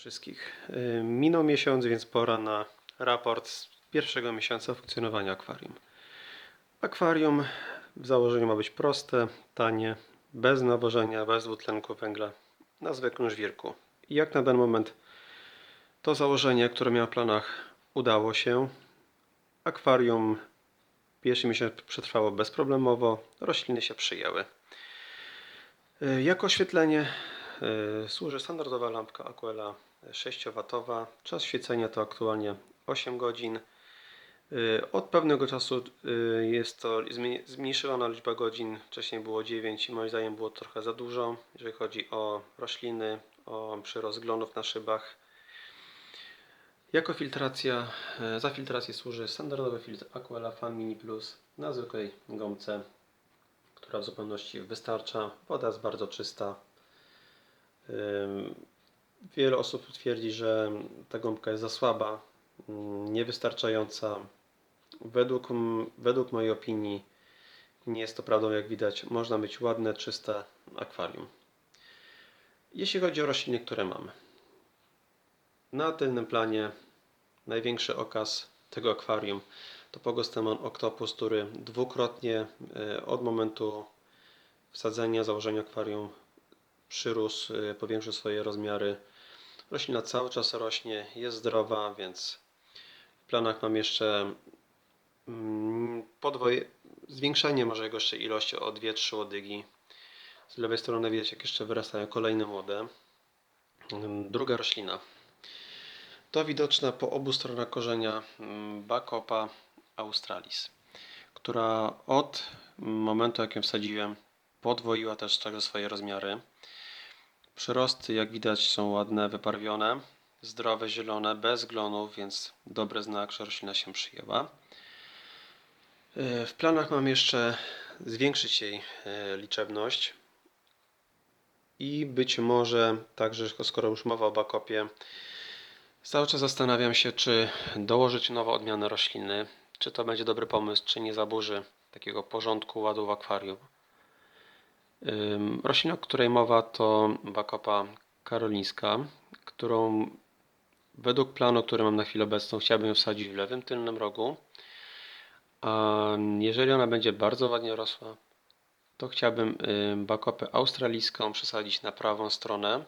Wszystkich. Y, Minął miesiąc, więc pora na raport z pierwszego miesiąca funkcjonowania akwarium. Akwarium w założeniu ma być proste, tanie, bez nawożenia, bez dwutlenku węgla, na zwykłym żwirku. I jak na ten moment to założenie, które miałem w planach, udało się. Akwarium pierwszy miesiąc przetrwało bezproblemowo, rośliny się przyjęły. Y, Jako oświetlenie y, służy standardowa lampka Aquela 6W. Czas świecenia to aktualnie 8 godzin. Y, Od pewnego czasu y, jest to zmieni- zmniejszona liczba godzin. Wcześniej było 9 i moim zdaniem było trochę za dużo, jeżeli chodzi o rośliny, o przyrost na szybach. Jako filtracja, e, za filtrację służy standardowy filtr Aquela Fan Mini Plus na zwykłej gąbce, która w zupełności wystarcza. Woda jest bardzo czysta. Wiele osób twierdzi, że ta gąbka jest za słaba, niewystarczająca. Według, według mojej opinii nie jest to prawdą, jak widać. Można mieć ładne, czyste akwarium. Jeśli chodzi o rośliny, które mamy. Na tylnym planie największy okaz tego akwarium to Pogostemon Octopus, który dwukrotnie e, od momentu wsadzenia, założenia akwarium przyrósł, y, powiększył swoje rozmiary. Roślina cały czas rośnie, jest zdrowa, więc w planach mam jeszcze mm, podwoj... zwiększenie może jego jeszcze ilości o 2-3 łodygi. Z lewej strony widać jak jeszcze wyrastają kolejne młode. Mm, Druga roślina. To widoczna po obu stronach korzenia mm, Bacopa australis, która od momentu jak ją wsadziłem podwoiła też także swoje rozmiary. Przyrosty, jak widać, są ładne, wybarwione, zdrowe, zielone, bez glonów, więc dobry znak, że roślina się przyjęła. E, W planach mam jeszcze zwiększyć jej e, liczebność i być może także, skoro już mowa o bakopie, cały czas zastanawiam się, czy dołożyć nową odmianę rośliny, czy to będzie dobry pomysł, czy nie zaburzy takiego porządku, ładu w akwarium. Roślina, o której mowa, to bakopa karolińska, którą według planu, który mam na chwilę obecną, chciałbym ją wsadzić w lewym tylnym rogu. A jeżeli ona będzie bardzo ładnie rosła, to chciałbym ym, bakopę australijską przesadzić na prawą stronę,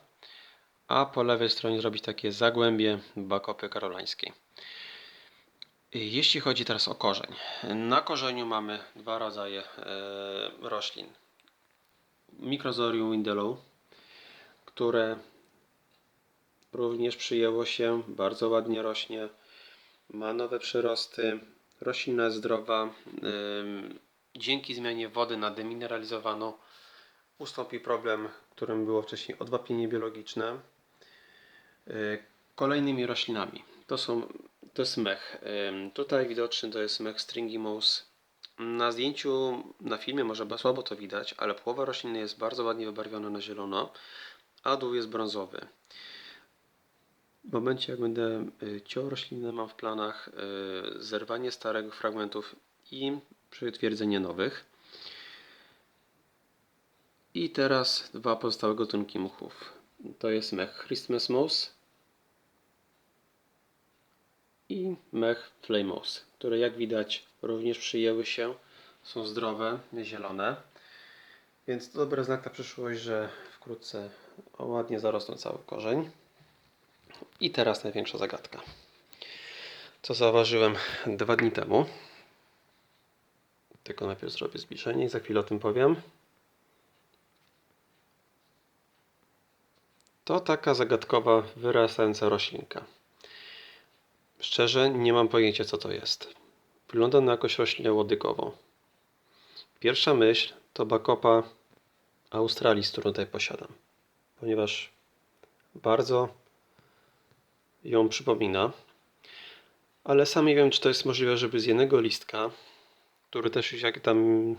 a po lewej stronie zrobić takie zagłębie bakopy karolańskiej. Jeśli chodzi teraz o korzeń. Na korzeniu mamy dwa rodzaje e, roślin. Microzorium windelow, które również przyjęło się, bardzo ładnie rośnie, ma nowe przyrosty, roślina jest zdrowa. Dzięki zmianie wody na demineralizowaną ustąpi problem, którym było wcześniej odwapienie biologiczne. Y, Kolejnymi roślinami to są to jest mech. Tutaj widoczny to jest mech Stringimous. Na zdjęciu, na filmie może słabo to widać, ale połowa rośliny jest bardzo ładnie wybarwiona na zielono, a dół jest brązowy. W momencie jak będę y, ciął roślinę, mam w planach y, zerwanie starych fragmentów i przytwierdzenie nowych. I teraz dwa pozostałe gatunki muchów. To jest mech Christmas Mouse i mech Flamose, które jak widać również przyjęły się, są zdrowe, zielone. Więc to dobry znak na przyszłość, że wkrótce ładnie zarosną cały korzeń. I teraz największa zagadka. Co zauważyłem dwa dni temu. Tylko najpierw zrobię zbliżenie i za chwilę o tym powiem. To taka zagadkowa, wyrastająca roślinka. Szczerze nie mam pojęcia co to jest. Wygląda na jakąś roślinę łodygową. Pierwsza myśl to bakopa australis, którą tutaj posiadam. Ponieważ bardzo ją przypomina. Ale sam nie wiem, czy to jest możliwe, żeby z jednego listka, który też jak tam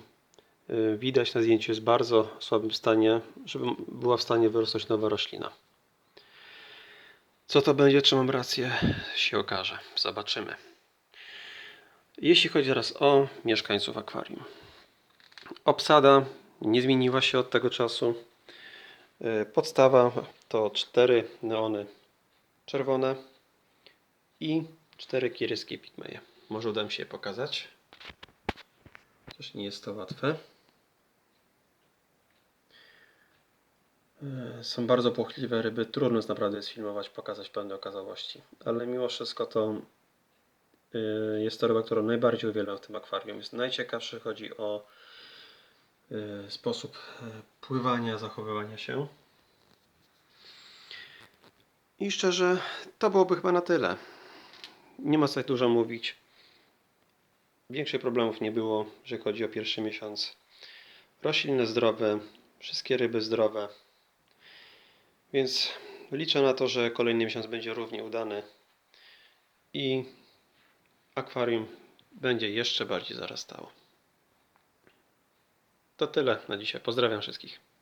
y, widać na zdjęciu jest w bardzo słabym stanie, żeby była w stanie wyrosnąć nowa roślina. Co to będzie, czy mam rację, się okaże. Zobaczymy. Jeśli chodzi teraz o mieszkańców akwarium. Obsada nie zmieniła się od tego czasu. Y, Podstawa to cztery neony czerwone i cztery kiryski pigmeje. Może uda mi się je pokazać. Też nie jest to łatwe. Są bardzo płochliwe ryby. Trudno jest naprawdę sfilmować, pokazać pełne okazałości. Ale mimo wszystko to e, jest to ryba, którą najbardziej uwielbiam w tym akwarium. Jest najciekawszy, chodzi o e, sposób e, pływania, zachowywania się. I szczerze, to byłoby chyba na tyle. Nie ma co tak dużo mówić. Większych problemów nie było, jeżeli chodzi o pierwszy miesiąc. Rośliny zdrowe, wszystkie ryby zdrowe. Więc liczę na to, że kolejny miesiąc będzie równie udany i akwarium będzie jeszcze bardziej zarastało. To tyle na dzisiaj. Pozdrawiam wszystkich.